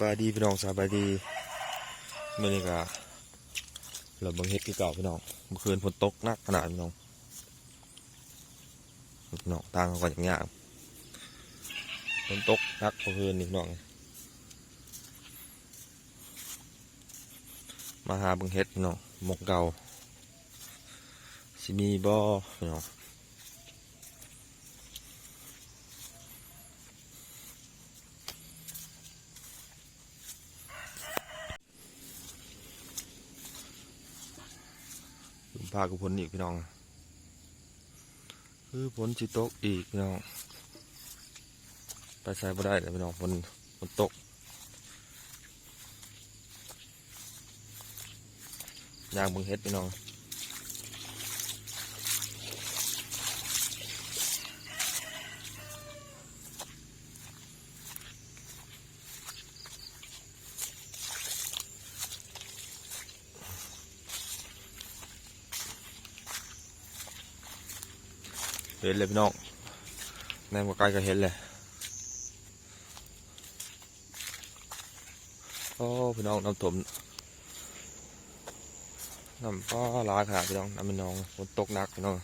บายดีพี่น้องสบายดีเมื่อนี้ก็เราบิ่งเฮ็ดคือเก่าพี่น้องเมื่อคืนฝนตกหนักขนาดพี่น้องพี่น้องต่างกันอย่างเงี้ยฝนตกหนักเมื่อคืนนี่พี่น้องมาหาบิ่งเฮ็ดพี่น้องหมกเก่าสิมีบ่พี่น้อง พากับผลอีกพี่น้อง คือฝนสิตกอีกพี่น้อง ไปใส่บ่ได้เลยพี่น้องฝนฝนตกยางบึงเฮ็ดพี่น้อง เห็นเลยพี่น้องแนมใกล้ก็เห็นเลยโอ้พี่น้องน้ำถมน้ำป้าหลายขนาดพี่น้องน้ำพี่น้องฝนตกหนักพี่น้อง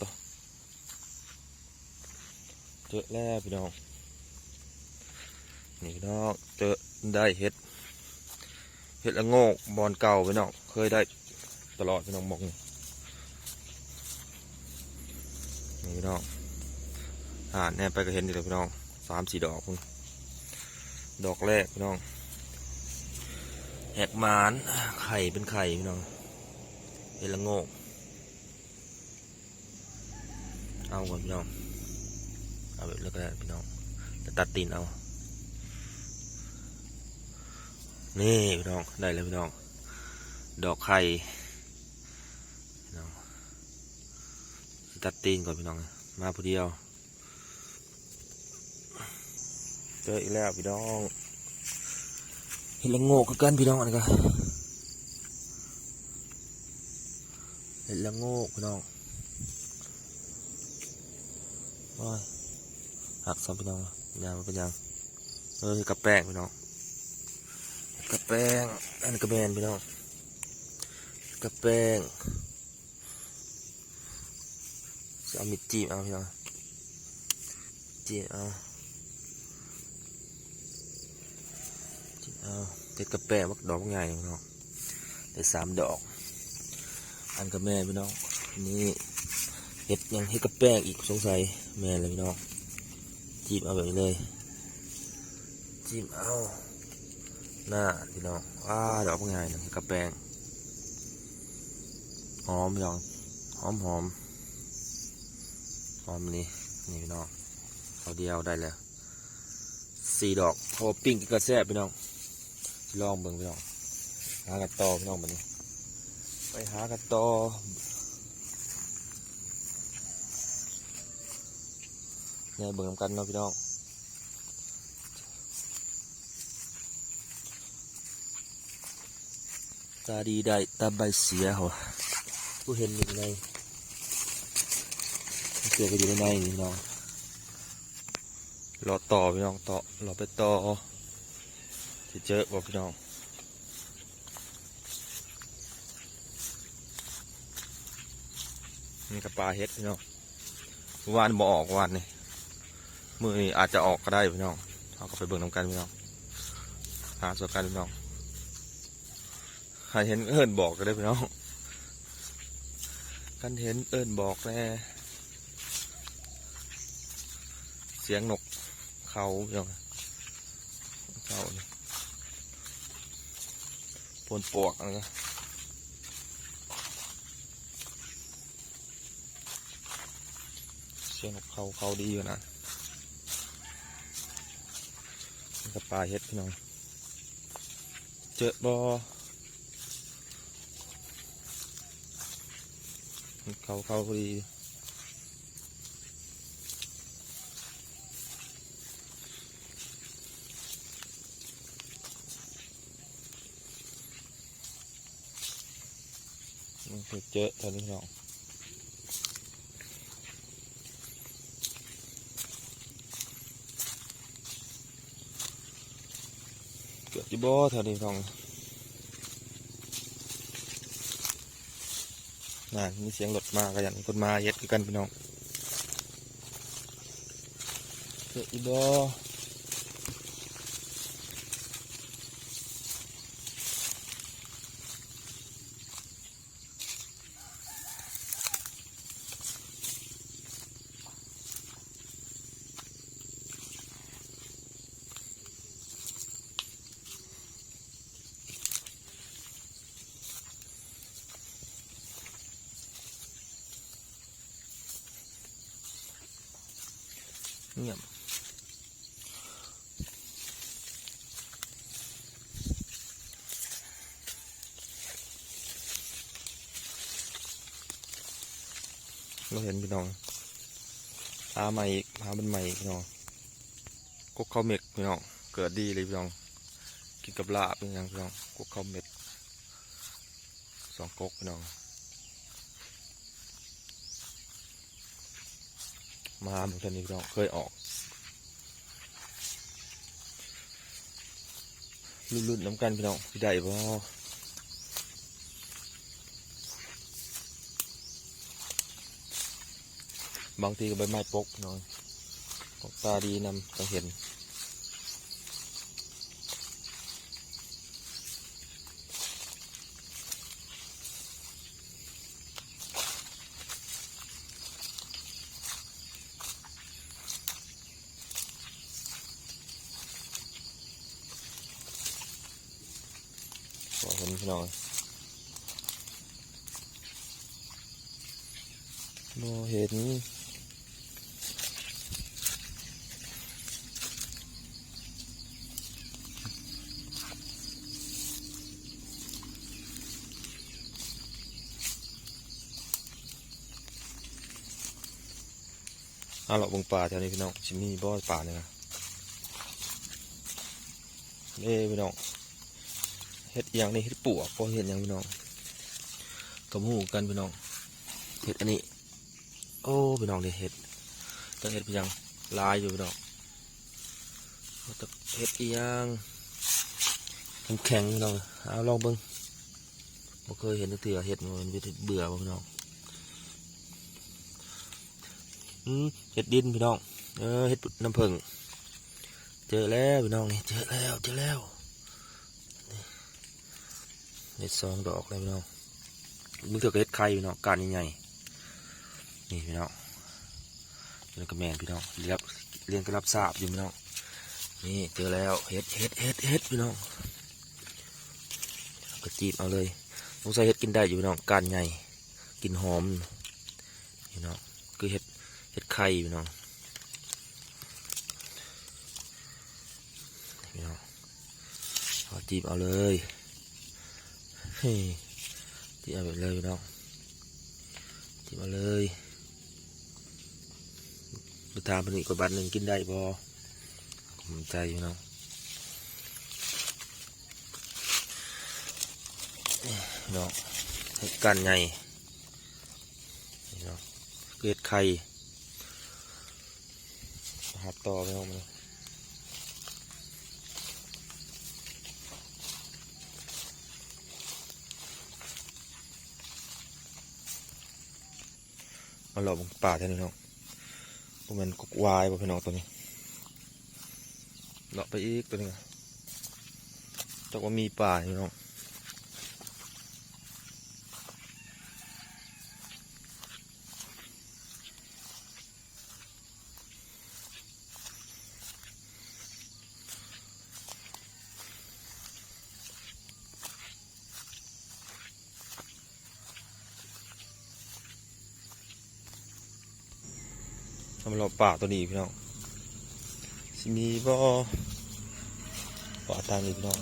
ต่อเจอแล้วพี่น้องนี่พี่น้องเจอได้เห็ดเห็ดละโงกบอนเก่าพี่น้องเคยได้ ตลอดพี่น้องมองนี่พี่น้องอ่านแน่ไปก็เห็นอยู่เลยพี่น้องสามสี่ดอกพุ่นดอกแรกพี่น้องแหกมานไข่เป็นไข่พี่น้องเห็นละโงกเอาก่อนพี่น้องเอาแบบแล้วก็ได้พี่น้องจะตัดตีนเอา นี่พี่น้องได้เลยพี่น้อง ดอกไข่ พี่น้องสิ ตัดตีนก่อนพี่น้อง มาผู้เดียว เจออีกแล้วพี่น้องเห็นละโงกคือกันพี่น้องอันนี้ก็เห็นละโงกพี่น้องโอ้ยหักสองพี่น้องยางมันเป็นยางเออกับแป้งพี่น้องกับแป้งอันนี้ก็แมนพี่น้องกระแป้ง เอามีดจีบเอาพี่น้องจีบเอาจีบเอาเด็ดกระแป้งมักดอกใหญ่พี่น้องได้สามดอก อันกับแม่พี่น้องนี่เห็ดยังเห็ดกระแป้งอีกสงสัยแม่เลยพี่น้องจีบเอาแบบนี้เลยจีบเอาหน้าพี่น้องว้าดอกใหญ่นะเห็ดกระแป้งหอมพี่น้องหอมหอมห อมนี่นี่พี่น้องเอาเดียวได้แล้วสี่ดอกพอปิ้งกินกระแซบพี่น้องลองเบิ่งพี่น้องหากันต่อพี่น้องบัดนี้ ไปหากันต่อเนี่ยเบิ่งนำกันเนาะพี่น้องตาดีได้ตาใบเสียเหรอผู้เห็นอยู่ใน เสือก็อยู่ในในนี่น้องรอต่อพี่น้องต่อรอไปต่อที่เจอบอกพี่น้องนี่กับปลาเฮ็ดพี่น้องเมื่อวานบ่ออกเมื่อวานนี่มือนี้อาจจะออกก็ได้พี่น้องเอาก็ไปเบิ่งน้ำกันพี่น้องหาส่วนกันพี่น้องใครเห็นเอินบอกก็ได้พี่น้องกันเห็นเอิญบอกแน่เสียงนกเขาอย่างเขาเนี่ยปนปวกอะไรก็เสียงนกเขาเขาดีอยู่นะกับปลาเฮ็ดพี่น้อง เจอบอเขาเขาดี เจอะตอนนี้น้องเกือบจะบ่อตอนนี้น้องน่ะมีเสียงหลดมากันย่าคนมาเย็ดกันพี่น้องเกือบจะบ่ เงียบเราเห็นพี่น้องหาใหม่อีกหาเป็นใหม่อีกพี่น้องกุกข้าวเม็ดพี่น้อง เกิดดีเลยพี่น้อง กินกับลาบเป็นยังพี่น้องกุกข้าวเม็ดสองกุกพี่น้อง มาเหมือนกันนี่พี่น้องเคยออกลุ่นๆน้ำกันพี่น้องพี่ได้บ่บางทีก็ใบไม้ปกพี่น้องตาดีนำจะเห็น น้องบ่เห็นเอาหรอกบงป่าแถวนี้พี่น้องชิมีบ่อป่าเนี่ยนะเอ้พี่น้อง เห็ดอย่างนี้เห็ดปวกพอเห็ดหยังพี่น้องกระหมูกันพี่น้องเห็ดอันนี้ โอ้พี่น้องนี่เห็ดตั้งเห็ดพี่ยังลายอยู่พี่น้องเอาแต่เห็ดอีหยังแข็งๆพี่น้องเอาลองเบิ้งบ่เคยเห็นตั้งแต่เห็ดมันเบื่อบ่พี่น้องอืมเห็ดดินพี่น้อง เออเห็ดน้ำผึ้งเจอแล้วพี่น้องนี่เจอแล้วเจอแล้ว เห็ดสองดอกเลยพี่น้องมึงเถือกเห็ดไข่พี่น้องการใหญ่ๆนี่พี่น้องเป็นกระแมนพี่น้องเรียบเรียนกระรับทราบอยู่พี่น้องนี่เจอแล้วเห็ดเห็ดเห็ดเห็ดพี่น้องกระจีบเอาเลยสงสัยเห็ดกินได้อยู่พี่น้องการใหญ่กินหอมพี่น้องคือเห็ดเห็ดไข่พี่น้องพี่น้องเอาจีบเอาเลย เฮ้ยที่เอาไปเลยพี่น้องที่มาเลยไปตามไปนี่กดบัตรหนึ่งกินได้บอผมใจอยู่นาะพี่น้องเห็ดกันไงเน้องเกล็ดไข่หัดต่อพี่น้องมา มาหลบป่าแทนพี่น้องพวกมันกกวายป่พี่น้องตัวนี้เลาะไปอีกตัวนึงจักว่ามีป่าพี่น้องำเราป่าตัวนี้พี่น้องสิมีบ่ป่าตามนี้พี่น้อง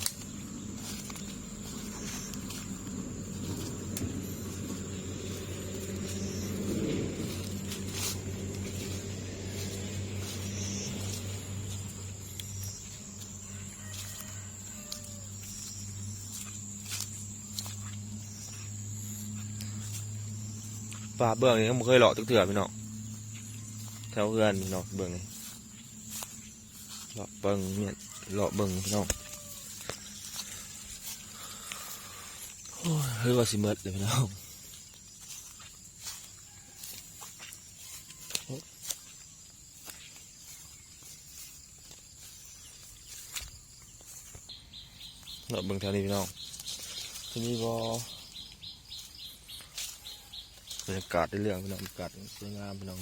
ป่าเบื้องนี้ผมเคยหลอกตึกเถื่อพี่น้อง ถวเพื่อนพี่น้องเบิ่งเลาะเบิ่งเนี่ยเลาะเบิ่งพี่น้องเฮ้ยว่าสิเมิดเลยพี่น้องเราเบิ่งแถวนี้พี่น้องที่นี่บ่บรรยากาศได้เรื่องพี่น้องบรรยากาศสวยงามพี่น้อง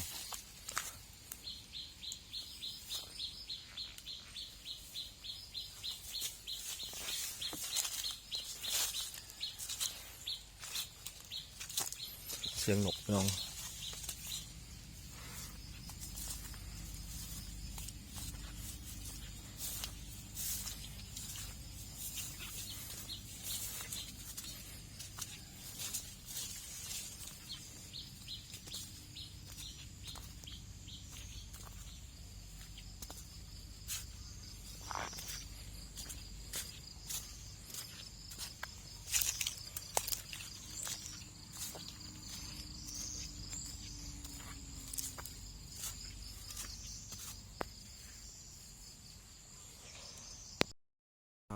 เสียงนกน้อง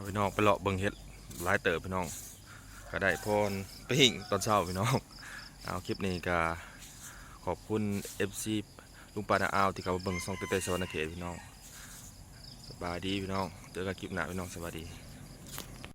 พี่น้องไปเลาะเบิ่งเฮ็ดหลายเติบพี่น้อง ก็ได้พรไปหิ่งตอนเช้าพี่น้องเอาคลิปนี้ก็ขอบคุณ FC ลุงปานาอาวที่เขาเบิ่งซองเตเตสวรรณเขตพี่น้องสบายดีพี่น้องเจอกันคลิปหน้าพี่น้องสวัสดี